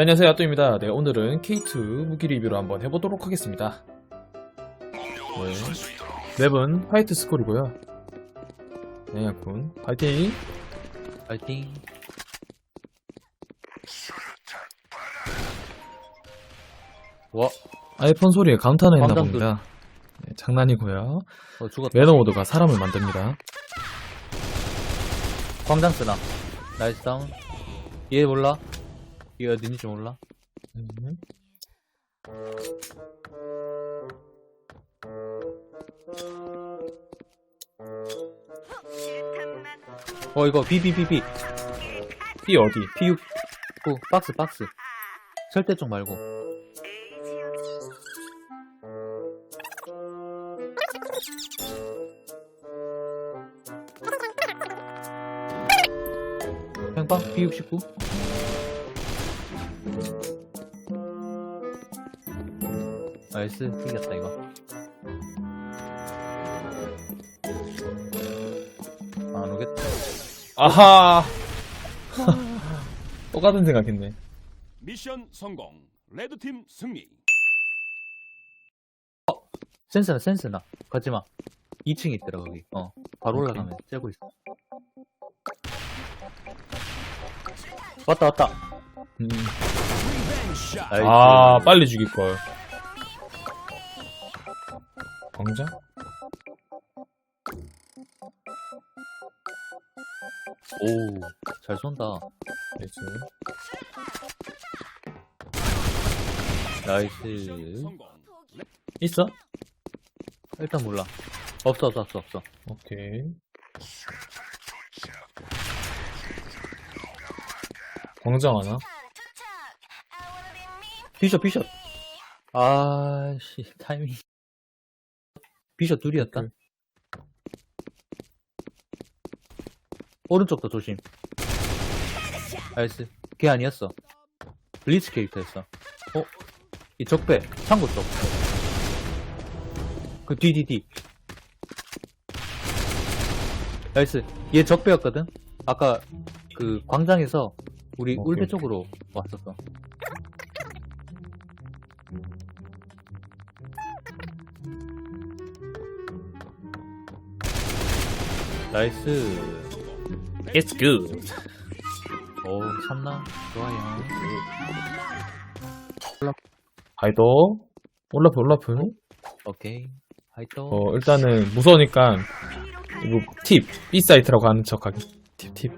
네, 안녕하세요 야또입니다 네 오늘은 K2 무기 리뷰를 한번 해보도록 하겠습니다 네. 맵은 화이트 스콜이고요 네 약군 파이팅 파이팅. 와, 아이폰 소리에 감탄을 했나 봅니다 네, 장난이고요 어, 죽었다. 매너 모드가 사람을 만듭니다 광장 쓰나. 나이스 다운. 얘 몰라? 얘 어딘지 몰라? 음. 어, 이거 BBBB. B 어디? P6. 오, 박스, 박스. 설대 쪽 말고. 행방 B69. 나이스, 이겼다, 이거. 안 오겠다. 아하 똑같은 생각했네 미션 성공. 레드팀 승리. 센스나, 센스나. 가지마. 2층에 있더라, 거기. 어. 바로. 올라가면 째고 있어. 왔다, 왔다. 음. 샷. 나이스. 아 빨리 죽일걸 광장? 오, 잘 쏜다. 나이스 나이스. 있어? 일단 몰라. 없어, 없어, 없어, 없어. 오케이. 광장 하나? 비숍, 비숍. 아씨, 타이밍. 비숍 둘이었다. 오른쪽도 조심. 나이스. 걔 아니었어. 블리츠 캐릭터였어. 어? 이 적배, 창고 쪽. 그 뒤, 뒤, 뒤. 나이스. 얘 적배였거든? 아까 그 광장에서 우리 오케이. 울배 쪽으로 왔었어. 나이스. It's good. 오, 참나. 좋아요. 하이도. 올라프, 올라프. 오케이. 하이또. 어, 일단은 무서우니까, 이거 팁. B 사이트라고 하는 척 하기. 팁, 팁.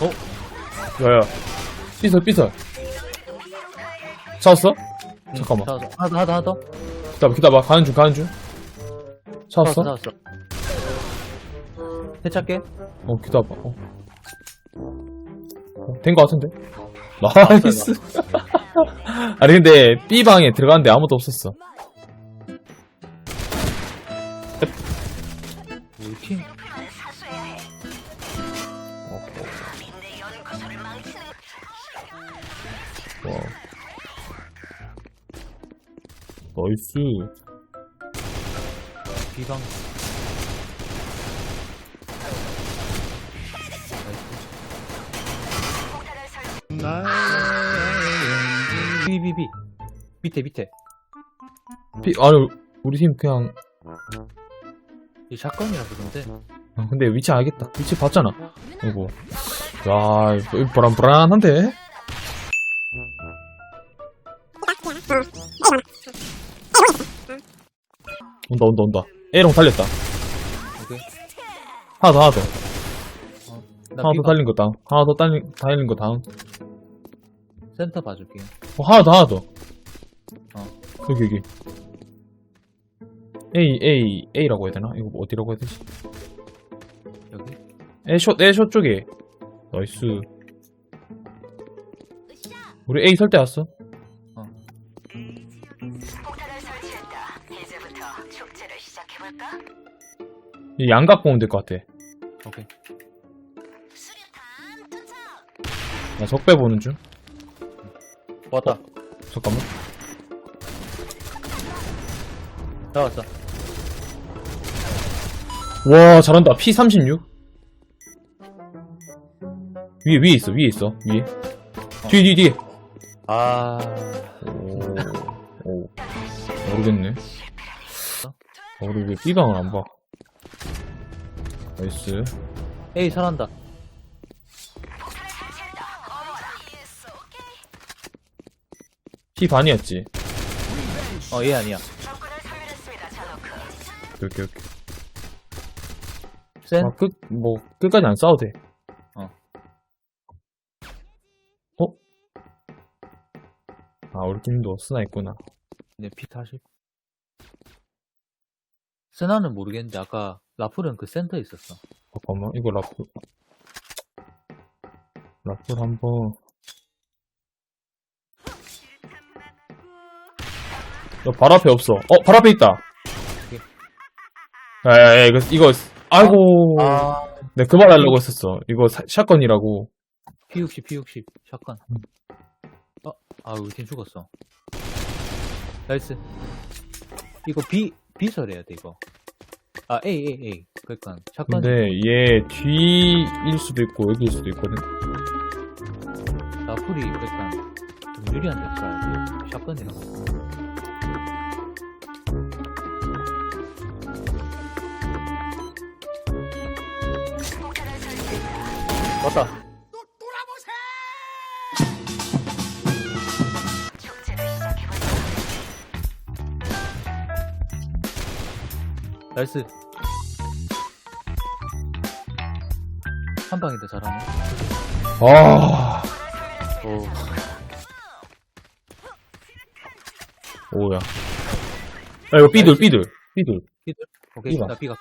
어? 야야. 삐설, 삐설. 찾았어? 잠깐만. 더, 하나 더. 기다려, 기다려. 가는 중, 가는 중. 찾았어? 찾았어, 찾았어. 세차게? 어, 기다려봐. 어. 어, 된거 같은데? 나이스. 아니, 근데, B방에 들어갔는데 아무도 없었어. 우리 팀. 와. 나이스. 비방. 비비비. 밑에, 밑에. B, 아니, 우리 팀 그냥, 이 샷건이라 그런데. 아, 근데 위치 알겠다. 위치 봤잖아. 이거. 야, 불안불안한데? 온다, 온다, 온다. A롱 달렸다. 오케이. 하나 더, 하나 더. 나 하나 더 달린 거 다운. 하나 더 달린, 달린 거 다운. 센터 봐줄게. 어, 하나 더, 하나 더. 어. 여기, 여기. A, A, A라고 해야 되나? 이거 어디라고 해야 되지? 여기. A숏, A숏 쪽에. 나이스. 우리 A 설때 왔어? 양각 보면 될 것 같아. 오케이. 나 적배 보는 중. 왔다. 잠깐만. 나왔어. 와, 잘한다. P36. 위에, 위에 있어, 위에 있어, 위에. 뒤에, 뒤에, 뒤에. 아, 오, 오. 모르겠네. 어, 우리 왜 B방을 안 봐? 나이스. 에이, 잘한다. P 반이었지. 어, 얘 아니야. 오케이, 오케이. 센? 아, 끝, 뭐, 끝까지 안 싸워도 돼. 어. 어? 아, 우리 팀도 스나 있구나. 네, P40. 세나는 모르겠는데, 아까 라플은 그 센터에 있었어. 잠깐만, 이거 라플. 라플 한 번. 야, 발 앞에 없어. 어, 발 앞에 있다. 야, 야, 야, 이거, 이거, 아이고. 아, 네, 그말 하려고 했었어. 이거 사- 샷건이라고. P60, P60, 샷건. 어, 아, 우리 팀 죽었어. 나이스. 이거 B, B설해야 돼, 이거. 아, A, A, A. 그러니까, 샷건. 근데 얘 뒤일 수도 있고 여기일 수도 있거든. 라플이, 그러니까, 좀 유리한 데. 샷건이라고. 폭탄을 설치했다. 왔다. 나이스. 한 방인데 잘하네. 아, 오. 오야. 야, 이거 삐들, 삐들, 삐들. 오케이, B가. 나 B가.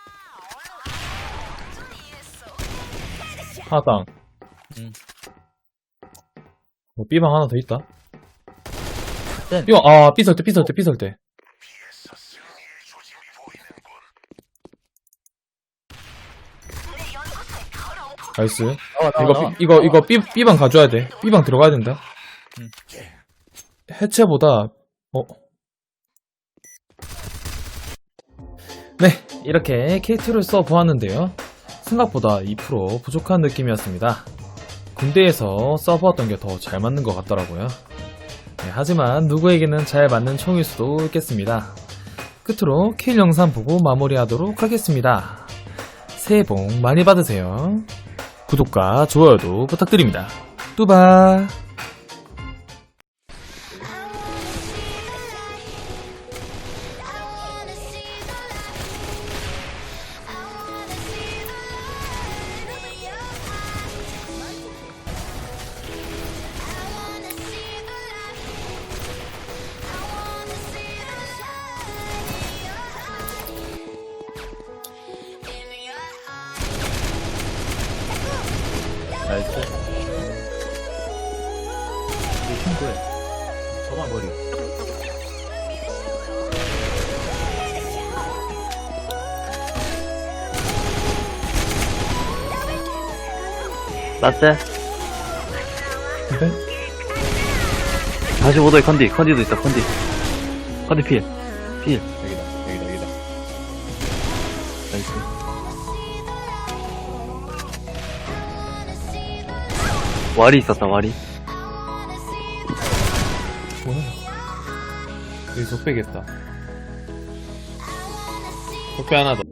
하나당. 응. 어, B방 하나 더 있다. 센. B방, 아, B설 때, B설 때, B설 때. 나이스. 나와, 이거, 나와. B, 이거, 이거 B, B방 가져야 돼. B방 들어가야 된다. 응. 해체보다, 어. 네, 이렇게 K2를 써 보았는데요. 생각보다 2% 부족한 느낌이었습니다. 군대에서 써보았던 게 더 잘 맞는 것 같더라고요. 네, 하지만 누구에게는 잘 맞는 총일 수도 있겠습니다. 끝으로 킬 영상 보고 마무리하도록 하겠습니다. 새해 복 많이 받으세요. 구독과 좋아요도 부탁드립니다. 뚜바! 나이스. 이 친구의 저만 머리. 라스 근데? 45도에 컨디 컨디도 있어 컨디 컨디 필 필. 여기다, 여기다, 여기다. 나이스 와리 있었다 와리 뭐야? 여기 적배겠다. 적배 하나 더.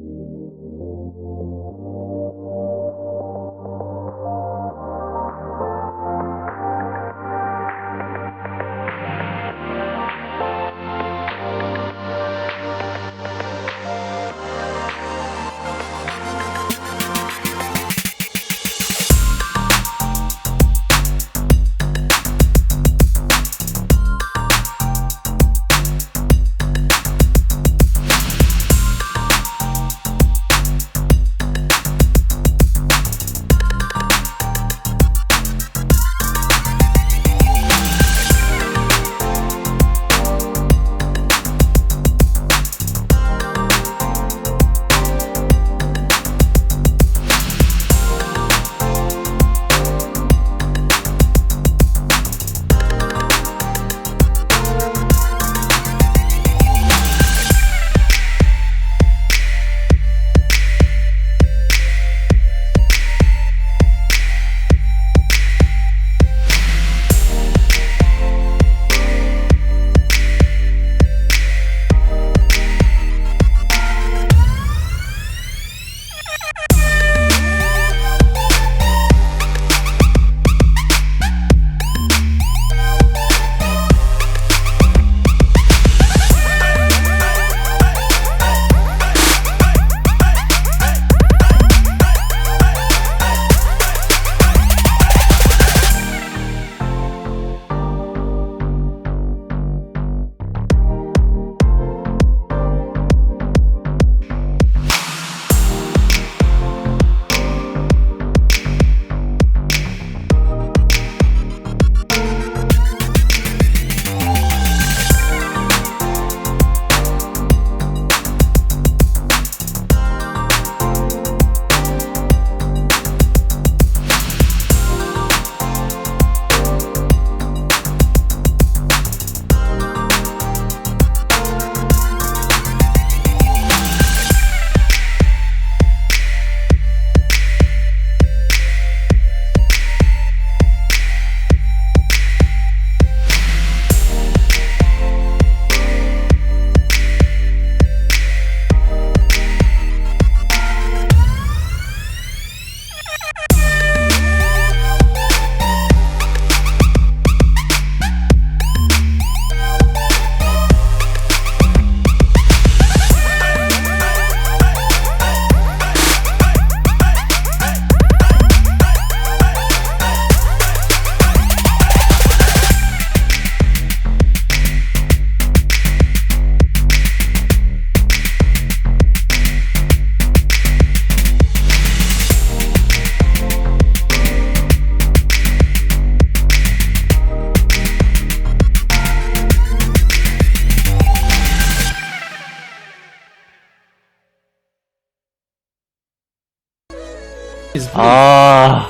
아,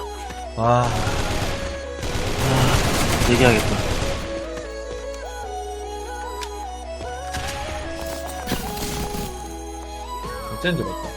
와, 얘기하겠다. 어쩐 줄 알았다.